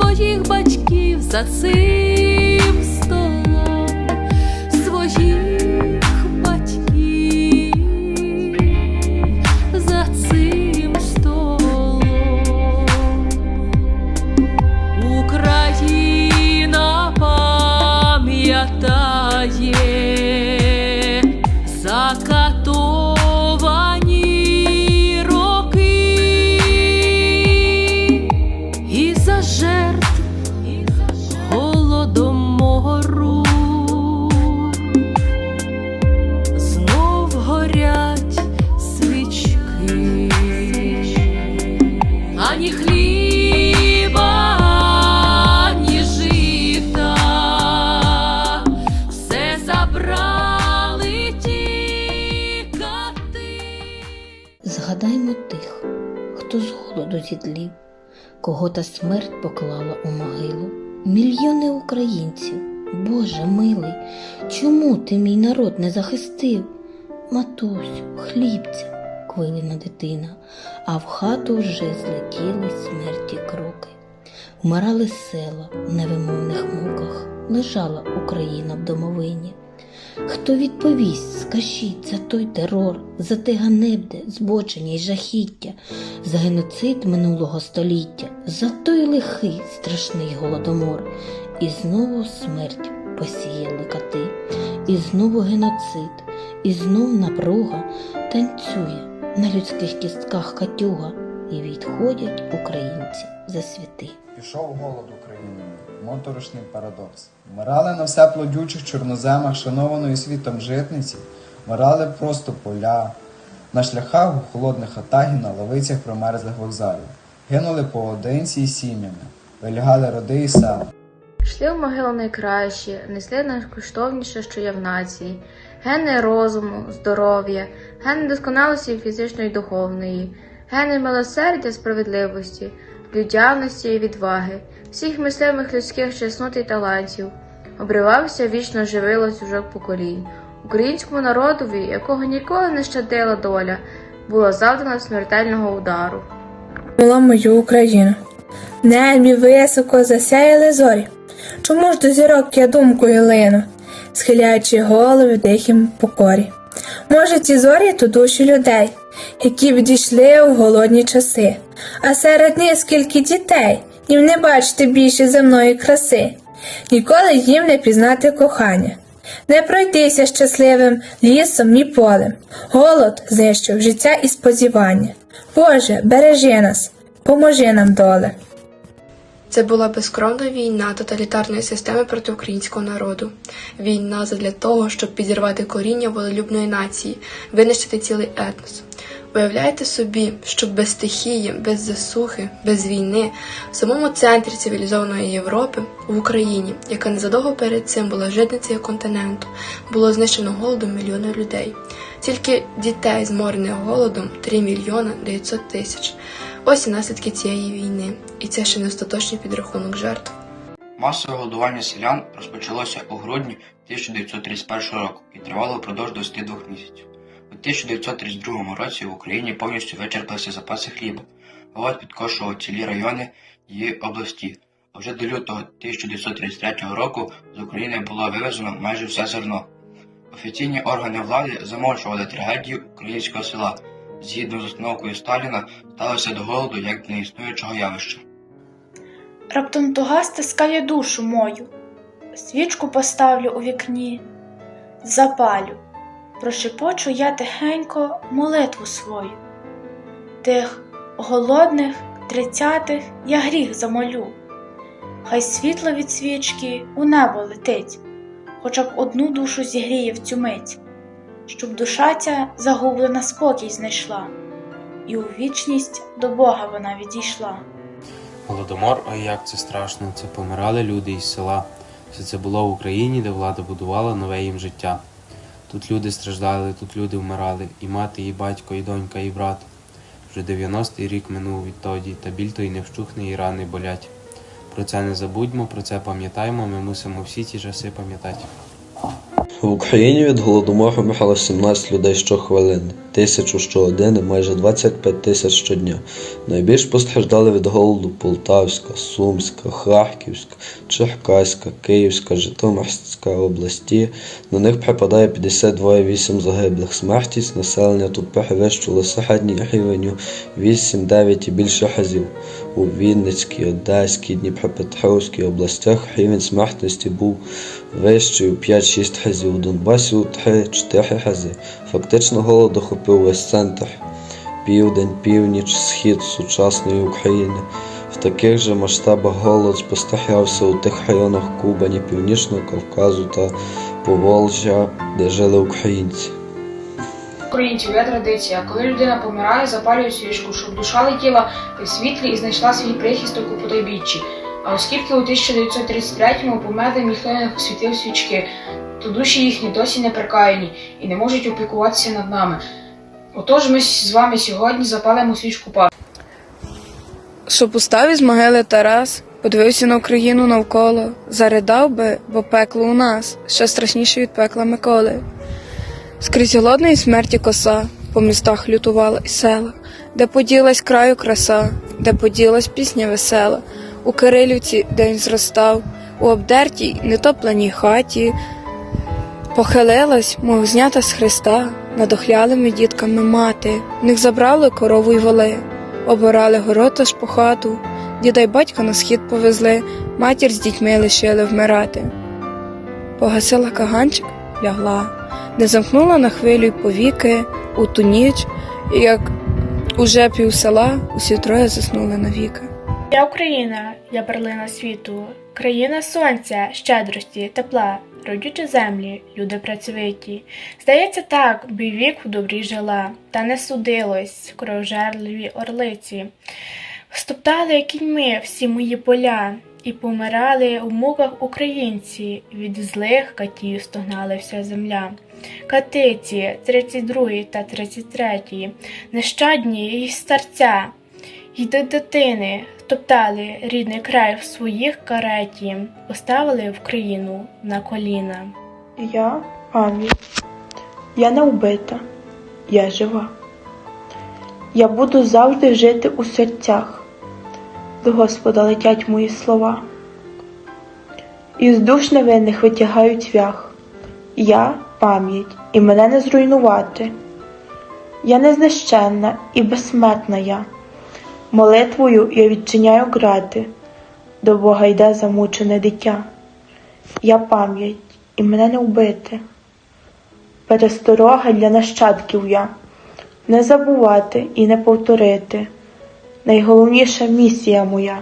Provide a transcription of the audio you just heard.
своїх батьків за цим Згадаймо тих, хто з голоду зідлів, кого та смерть поклала у могилу. Мільйони українців, Боже милий, чому ти мій народ не захистив? Матусю, хлібця, квилина дитина, а в хату вже злетіли смерті кроки. Вмирали села в невимовних муках, лежала Україна в домовині. Хто відповість, скажіть за той терор, за те ганебне, збочення й жахіття, за геноцид минулого століття, за той лихий страшний голодомор, і знову смерть посіяли кати, і знову геноцид, і знов напруга танцює на людських кістках катюга, і відходять українці за святи. Пішов голод Україною, моторошний парадокс. Вмирали на все плодючих чорноземах шанованої світом житниці, вмирали просто поля, на шляхах у холодних атагі на лавицях промерзлих вокзалів. Гинули поодинці і сім'ями, вилягали роди і села. Йшли в могилу найкращі, несли найкоштовніше, що є в нації, гени розуму, здоров'я, гени досконалості фізичної і духовної, гени милосердя, справедливості, людяності і відваги, всіх мислимих людських чеснот і талантів. Обривався вічно живило чужок поколінь. Українському народові, якого ніколи не щадила доля, було завдано смертельного удару. Була мою Україну. Небі високо засяяли зорі. Чому ж до зірок я думкою лину, схиляючи голови в тихім покорі? Може, ці зорі то душі людей, які відійшли у голодні часи, а серед них скільки дітей, їм не бачити більше земної краси, ніколи їм не пізнати кохання, не пройтися щасливим лісом і полем. Голод знищив життя і сподівання. Боже, бережи нас, поможи нам доле. Це була безкровна війна тоталітарної системи проти українського народу. Війна задля того, щоб підірвати коріння волелюбної нації, винищити цілий етнос. Уявляєте собі, що без стихії, без засухи, без війни, в самому центрі цивілізованої Європи, в Україні, яка незадовго перед цим була житницею континенту, було знищено голодом мільйони людей. Тільки дітей, зморених голодом 3 мільйона 900 тисяч. Ось і наслідки цієї війни, і це ще не остаточний підрахунок жертв. Масове голодування селян розпочалося у грудні 1931 року і тривало впродовж 22 місяців. У 1932 році в Україні повністю вичерпалися запаси хліба. Голод підкошував цілі райони її області. А вже до лютого 1933 року з України було вивезено майже все зерно. Офіційні органи влади замовчували трагедію українського села. Згідно з установкою Сталіна, ставилося до голоду як до неіснуючого явища. Раптом туга стискає душу мою, свічку поставлю у вікні, запалю, прошепочу я тихенько молитву свою. Тих голодних тридцятих я гріх замолю, хай світло від свічки у небо летить, хоча б одну душу зігріє в цю мить, щоб душа ця загублена спокій знайшла, і у вічність до Бога вона відійшла. Голодомор, ой як це страшно, це помирали люди із села. Все це було в Україні, де влада будувала нове їм життя. Тут люди страждали, тут люди вмирали, і мати, і батько, і донька, і брат. Вже 90-й рік минув відтоді, та біль той не вщухне, і рани болять. Про це не забудьмо, про це пам'ятаємо, ми мусимо всі ті часи пам'ятати. В Україні від голодомору вмирало 17 людей щохвилини, тисячу щогодини, майже 25 тисяч щодня. Найбільш постраждали від голоду Полтавська, Сумська, Харківська, Черкаська, Київська, Житомирська області. На них припадає 52,8 загиблих. Смертність населення тут перевищувала середній рівень 8-9 і більше разів. У Вінницькій, Одеській, Дніпропетровській областях рівень смертності був вищий у 5-6 разів, у Донбасі у 3-4 рази. Фактично голод охопив весь центр, південь, північ, схід сучасної України. В таких же масштабах голод спостерігався у тих районах Кубані, Північного Кавказу та Поволжя, де жили українці. Українців є традиція, коли людина помирає, запалюють свічку, щоб душа летіла в світлі і знайшла свій прихисток у потойбіччі. А оскільки у 1933-му померлим ніхто не освітив свічки, то душі їхні досі не прикаяні і не можуть опікуватися над нами. Отож ми з вами сьогодні запалимо свічку пам'яті. Щоб устав із могили Тарас, подивився на Україну навколо, заридав би, бо пекло у нас, ще страшніше від пекла Миколи. Скрізь голодної смерті коса, по містах лютувала і села, де поділась краю краса, де поділась пісня весела, у Кирилівці, де він зростав, у обдертій, нетопленій хаті, похилилась, мов знята з Христа, над охлялими дітками мати, в них забрали корову й воли, обирали горота ж по хату, діда й батька на схід повезли, матір з дітьми лишили вмирати. Погасила каганчик, лягла, не замкнула на хвилю й повіки у ту ніч, як уже пів села усі троє заснули навіки. Я Україна, я перлина світу, країна сонця, щедрості, тепла, родючі землі, люди працьовиті. Здається, так, би вік в добрі жила, та не судилось кровожерливі орлиці. Стоптали кіньми всі мої поля, і помирали у муках українці, від злих катів стогнала вся земля. Катиці, 32 та 33, нещадні й старця, й до дитини топтали рідний край в своїх кареті, поставили в країну на коліна. Я пам'ять. Я не вбита, я жива. Я буду завжди жити у серцях. До Господа летять мої слова. Із душ невинних витягають вях. Я пам'ять, і мене не зруйнувати. Я незнищенна і безсмертна я. Молитвою я відчиняю грати, до Бога йде замучене дитя. Я пам'ять, і мене не вбити. Пересторога для нащадків я, не забувати і не повторити. Найголовніша місія моя